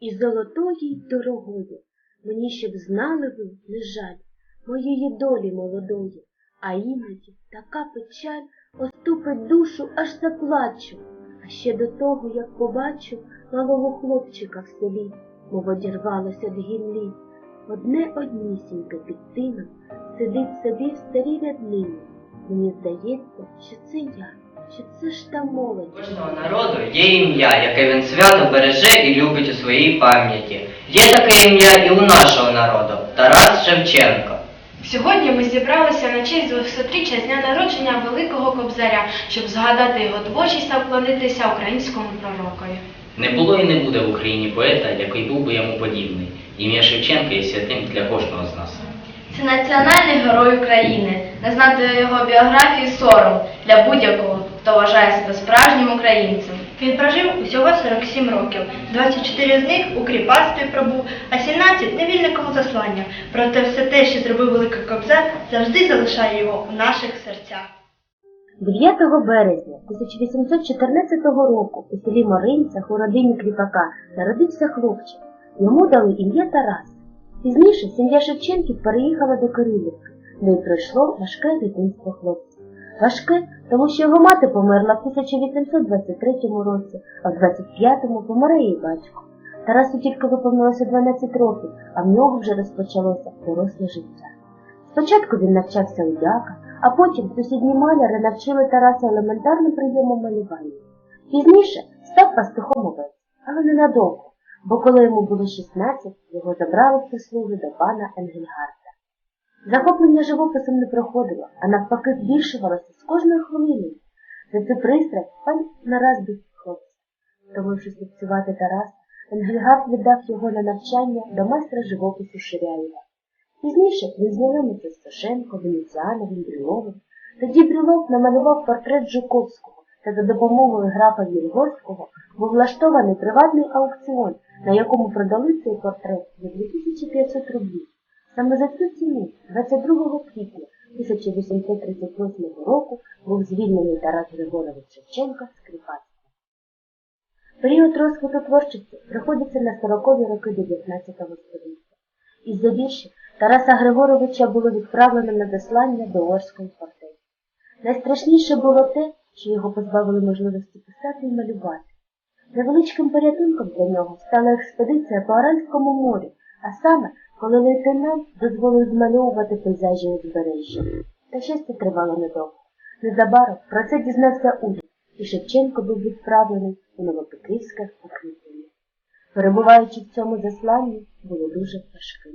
і золотої, й дорогої. Мені щоб знали ви, не жаль, моєї долі молодої, а іноді така печаль оступить душу, аж заплачу. А ще до того, як побачу малого хлопчика в селі, мов одірвалося від гіллі. Одне однісіньке під тином сидить собі в старій ряднині. Мені здається, що це я, що це ж та молодь. Кожного народу є ім'я, яке він свято береже і любить у своїй пам'яті. Є таке ім'я і у нашого народу Тарас Шевченко. Сьогодні ми зібралися на честь 200-річчя з дня народження Великого Кобзаря, щоб згадати його творчість та вклонитися українському пророкові. Не було і не буде в Україні поета, який був би йому подібний. Ім'я Шевченка є святим для кожного з нас. Це національний герой України. Не знати його біографії сором для будь-якого, хто вважає себе справжнім українцем. Він прожив усього 47 років. 24 з них у кріпацтві пробув, а 17 невільником у заслання. Проте все те, що зробив Великий Кобзар, завжди залишає його у наших серцях. 9 березня 1814 року у селі Маринцях у родині Кріпака народився хлопчик. Йому дали ім'я Тарас. Пізніше сім'я Шевченків переїхала до Кирилівки, де й пройшло важке дитинство хлопця. Важке, тому що його мати померла в 1823 році, а в 25-му помер її батько. Тарасу тільки виповнилося 12 років, а в нього вже розпочалося доросле життя. Спочатку він навчався у дяка, а потім сусідні маляри навчили Тараса елементарним прийомом малювання. Пізніше став пастухом овець, але ненадовго, бо коли йому було 16, його забрали в прислуги до пана Енгельгарда. Захоплення живописом не проходило, а навпаки збільшувалося з кожною хвилиною. За цю пристрасть пан нараз бив хлопця. Втомившись лікцювати Тараса, Енгельгард віддав його на навчання до майстра живопису Ширяєва. Пізніше він знайомився з Сошенко, Венеціановим, Брюловим. Тоді Брюлов намалював портрет Жуковського, та за допомогою графа Вільгорського був влаштований приватний аукціон, на якому продали цей портрет за 2500 рублів. Саме за цю ціну 22 квітня 1838 року був звільнений Тарас Григорович Шевченко з кріпацтва. Період розквіту творчості приходиться на 40-ві роки 19 століття. Із-за віршів Тараса Григоровича було відправлено на заслання до Орської фортеці. Найстрашніше було те, що його позбавили можливості писати і малювати. Невеличким порятунком для нього стала експедиція по Аральському морю, а саме, коли лейтенант дозволив змальовувати пейзажі узбережжя. Та щастя тривало недовго. Незабаром про це дізнався уряд, і Шевченко був відправлений у Новопетрівське укріплення. Перебуваючи в цьому засланні, було дуже важким.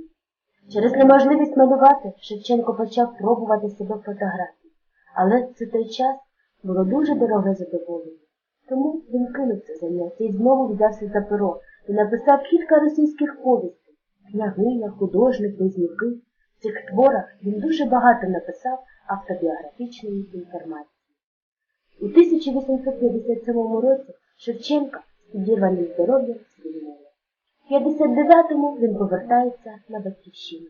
Через неможливість малювати Шевченко почав пробувати себе в фотографії, але це той час було дуже дороге задоволення. Тому він кинув це заняття і знову взявся за перо і написав кілька російських повістей княгиня, художник, близнюки. В цих творах він дуже багато написав автобіографічної інформації. У 1857 році Шевченка з підірваним здоров'ям звільнили. В 59-му він повертається на батьківщину.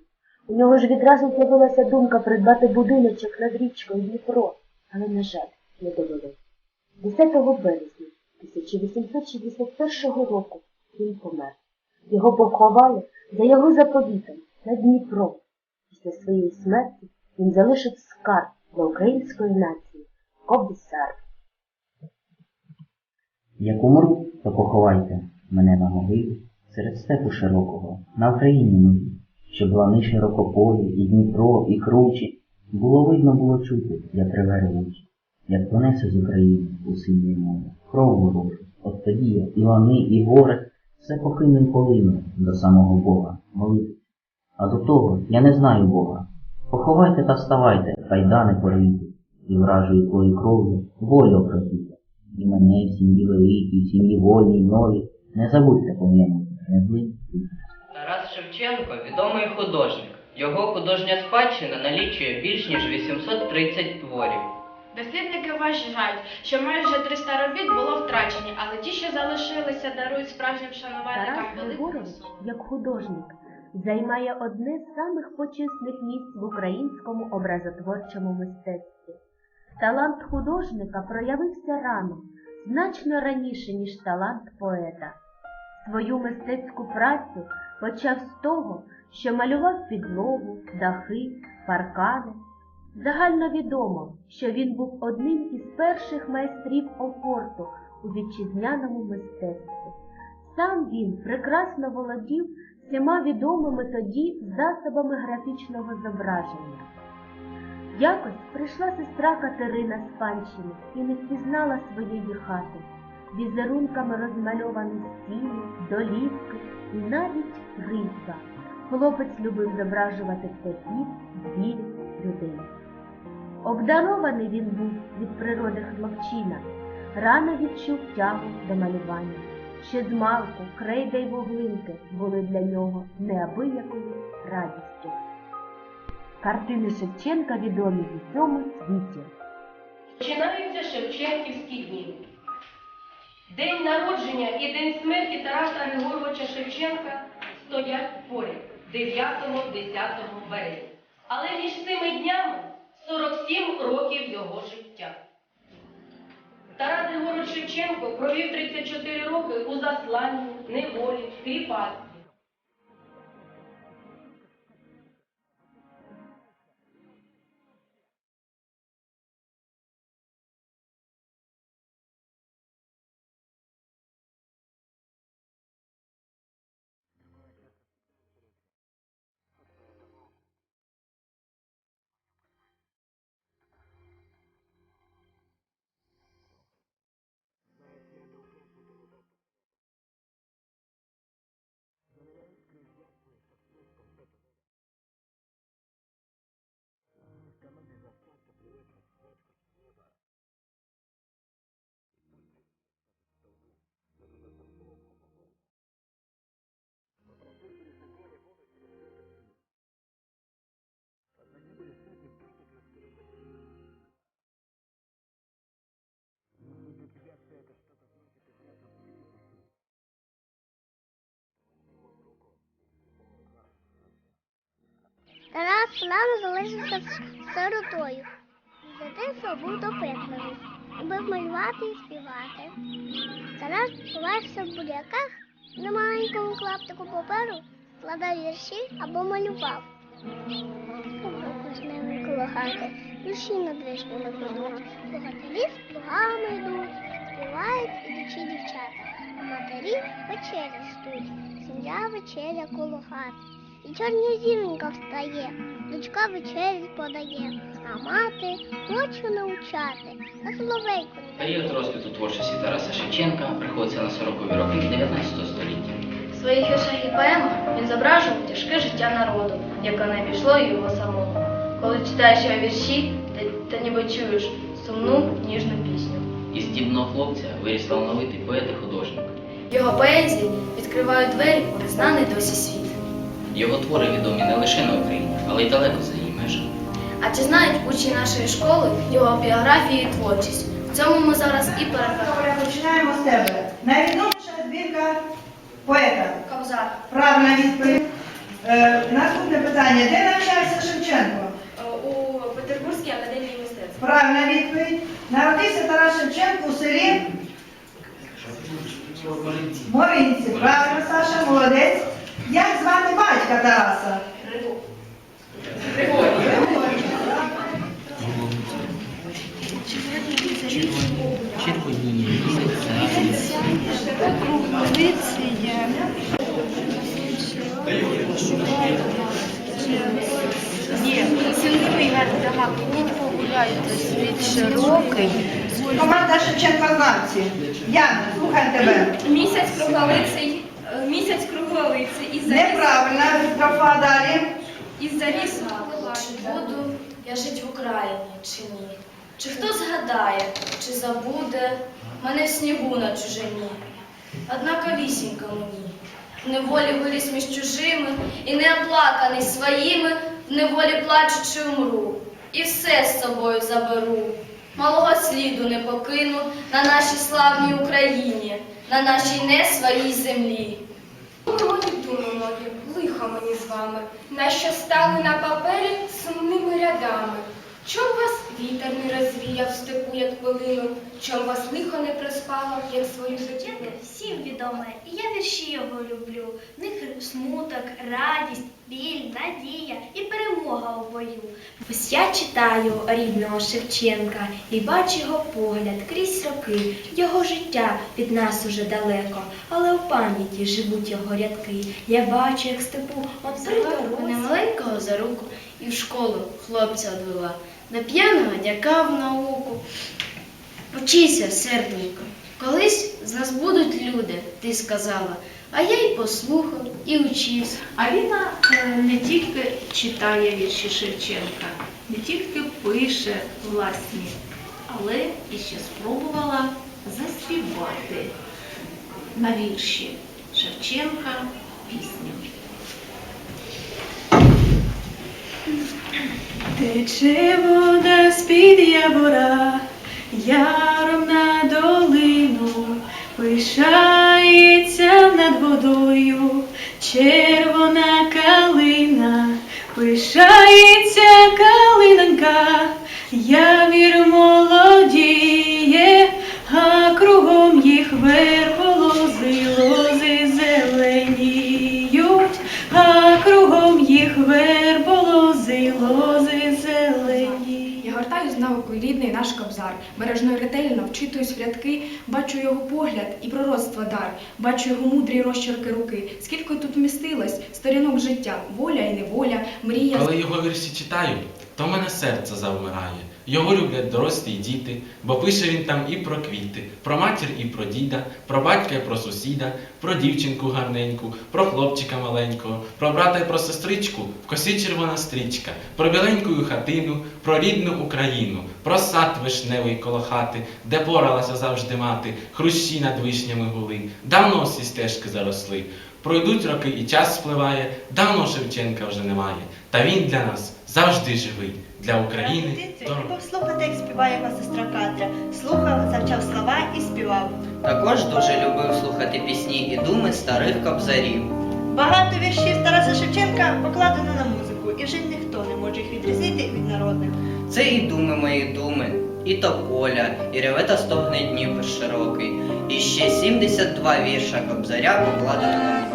У нього ж відразу з'явилася думка придбати будиночок над річкою Дніпро, але, на жаль, не довелося. 10 березня 1861 року він помер. Його поховали за його заповітом на Дніпро. Після своєї смерті він залишив скарб для української нації Кобзар. Як умру, то поховайте мене на могилі серед степу широкого, на Україні моїй, щоб лани широкополі, і Дніпро, і кручі. Було видно, було чути, як реве ревучі, як понесе з України у синє море, кров ворожу. От тоді і лани, і гори, все покину й полину до самого Бога, молитись. А до того я не знаю Бога. Поховайте та вставайте, кайдани порвіте, і вражою твою кров'ю волю окропіте. І мене в сім'ї великій, в сім'ї вольній, новій, не забудьте пом'янути, не злий. Тарас Шевченко відомий художник. Його художня спадщина налічує більш ніж 830 творів. Дослідники вважають, що майже 300 робіт було втрачені, але ті, що залишилися, дарують справжнім шанувальникам Тарас велику Григорович, суму. як художник, займає одне з самих почесних місць в українському образотворчому мистецтві. Талант художника проявився рано, значно раніше, ніж талант поета. Свою мистецьку працю почав з того, що малював підлогу, дахи, паркани. Загально відомо, що він був одним із перших майстрів офорту у вітчизняному мистецтві. Сам він прекрасно володів всіма відомими тоді засобами графічного зображення. Якось прийшла сестра Катерина з панщини і не впізнала своєї хати. Візерунками розмальовані стіни, долівки і навіть ризьба. Хлопець любив зображувати птахів, звірів, людей. Обдарований він був від природи хлопчина, рано відчув тягу до малювання. Ще з малку крейда й вуглинки були для нього неабиякою радістю. Картини Шевченка відомі в усьому світі. Починаються Шевченківські дні. День народження і день смерті Тараса Григоровича Шевченка стоять поряд 9-10 березня. Але між цими днями 47 років його життя. Тарас Григорович Шевченко провів 34 роки у засланні, неволі, кріпацтві. Тарас рано залишився сиротою. З дитинства був допитливий, любив малювати і співати. Тарас ховався в буряках на маленькому клаптику паперу, складав вірші або малював. Коло хати, душі над вишнями кладуть, богатирі з плугами йдуть, співають ідучі дівчата, а матері вечері ждуть, сім'я вечеря коло хати. І чорня зіронька встає, дочка вечерю подає, а мати хочу навчати, а дає. Період розквіту творчості Тараса Шевченка приходиться на 40-ві роки 19 століття. В своїх віршах і поемах він зображував тяжке життя народу, яке не пішло його самого. Коли читаєш його вірші, ти, ти ніби чуєш сумну ніжну пісню. Із здібного хлопця виріс талановитий поет і художник. Його поезії відкривають двері у незнаний досі світ. Його твори відомі не лише на Україні, але й далеко за її межами. А чи знають учні нашої школи його біографії і творчість? В цьому ми зараз і. Добре, починаємо з тебе. Найвідоміша збірка поета. Кобзар Правильна відповідь. Е, наступне питання. Де навчався Шевченко? у Петербурзькій академії мистецтв. Правильна відповідь. Народився Тарас Шевченко у селі Моринці. Правильно, Саша, молодець. Як звати батька Тараса? Григорій. Григорій. Червоніє місяця. Команда Шевченка знавці. Яна, слухай тебе. Місяць круглолиций, місяць круглолиций із Неправильно, графа далі. із завісу. Буду я жить в Україні чи ні? Чи хто згадає, чи забуде мене в снігу на чужині? Однако вісінька мені, в неволі виріс між чужими, і не оплаканий своїми, в неволі плачучи умру, і все з собою заберу. Малого сліду не покину на нашій славній Україні, на нашій не своїй землі. Думи мої, лихо мені з вами, на що стали на папері сумними рядами. Чом вас вітер не розвіяв в степу, як пилину, чом вас лихо не приспало, як свою? Шевченко всім відоме, і я вірші його люблю. В них смуток, радість, біль, надія і перемога у бою. Ось я читаю рідного Шевченка і бачу його погляд крізь роки, його життя від нас уже далеко, але у пам'яті живуть його рядки. Я бачу, як степу он при дорозі. маленького за руку і в школу хлопця одвела. На п'яного дякав науку. Учися, серденько, колись з нас будуть люди, ти сказала, а я й послухав і учився. Аліна е, не тільки читає вірші Шевченка, не тільки пише власні, але і ще спробувала заспівати на вірші Шевченка пісню. Тече вода з-під ябора, яром на долину, пишається над водою. Червона калина, пишається калинонька, явір молодіє, а кругом їх верболози, Гортаю рідний наш кобзар, бережно і ретельно вчитуюсь в рядки, бачу його погляд і пророцтва дар, бачу його мудрі розчерки руки. Скільки тут вмістилось сторінок життя, воля і неволя, мрія. Коли його вірші читаю, то мене серце завмирає. Його люблять дорослі й діти, бо пише він там і про квіти, про матір і про діда, про батька і про сусіда, про дівчинку гарненьку, про хлопчика маленького, про брата і про сестричку, в косі червона стрічка, про біленьку хатину, про рідну Україну, про сад вишневий коло хати, де поралася завжди мати, хрущі над вишнями гули, давно всі стежки заросли. Пройдуть роки і час спливає, давно Шевченка вже немає. Та він для нас завжди живий, для України дорогий. слухати, як співає його сестра Катря. Слухав, завчав слова і співав. Також дуже любив слухати пісні і думи старих кобзарів. Багато віршів Тараса Шевченка покладено на музику, і вже ніхто не може їх відрізнити від народних. Це і думи мої думи, і тополя, і реве та стогне Дніпр широкий, і ще 72 вірша кобзаря покладено на музику.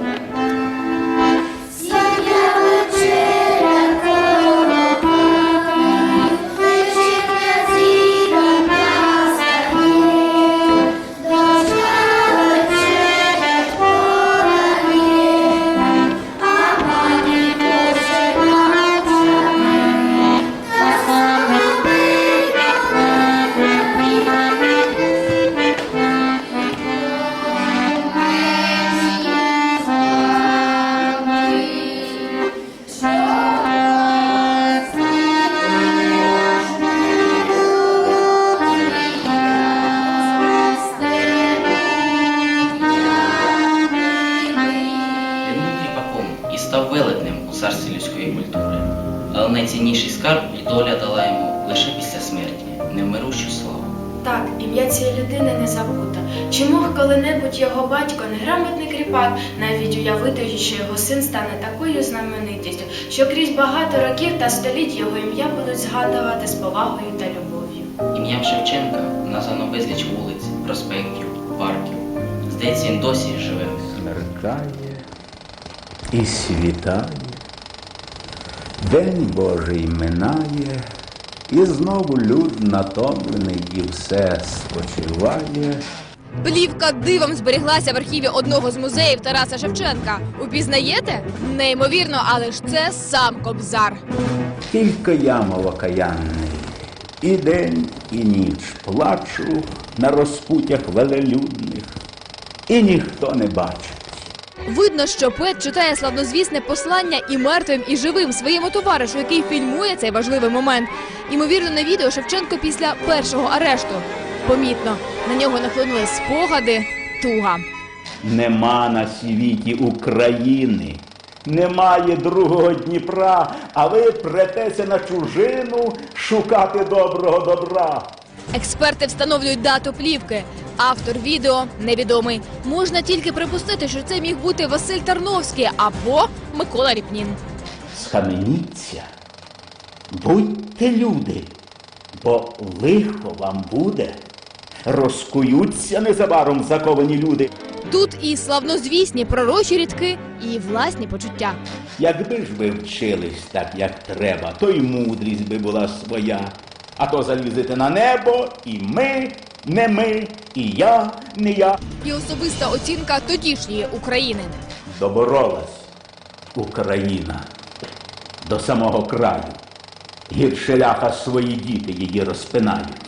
Коли-небудь його батько, неграмотний кріпак, навіть уявити, що його син стане такою знаменитістю, що крізь багато років та століть його ім'я будуть згадувати з повагою та любов'ю. Ім'ям Шевченка названо безліч вулиць, проспектів, парків. Здається, він досі живе. Смеркає і світає, День Божий минає, і знову люд натомлений і все спочиває. Плівка дивом зберіглася в архіві одного з музеїв Тараса Шевченка. Упізнаєте? Неймовірно, але ж це сам Кобзар. Тільки я, молокаянний, і день, і ніч плачу на розпутях велелюдних, і ніхто не бачить. Видно, що поет читає славнозвісне послання і мертвим, і живим своєму товаришу, який фільмує цей важливий момент. Ймовірно, на відео Шевченко після першого арешту. Помітно, на нього нахлинули спогади, туга. Нема на світі України, немає другого Дніпра, а ви претеся на чужину шукати доброго добра. Експерти встановлюють дату плівки. Автор відео невідомий. Можна тільки припустити, що це міг бути Василь Тарновський або Микола Ріпнін. Схаменіться, будьте люди, бо лихо вам буде. Розкуються незабаром заковані люди. Тут і славнозвісні пророчі рідки, і власні почуття. Якби ж ви вчились так, як треба, то й мудрість би була своя. А то залізете на небо, і ми, не ми, і я, не я. І особиста оцінка тодішньої України. Доборолась Україна до самого краю. Гірше ляха свої діти її розпинають.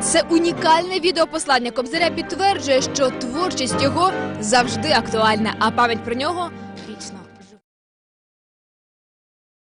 Це унікальне відеопослання Кобзаря підтверджує, що творчість його завжди актуальна, а пам'ять про нього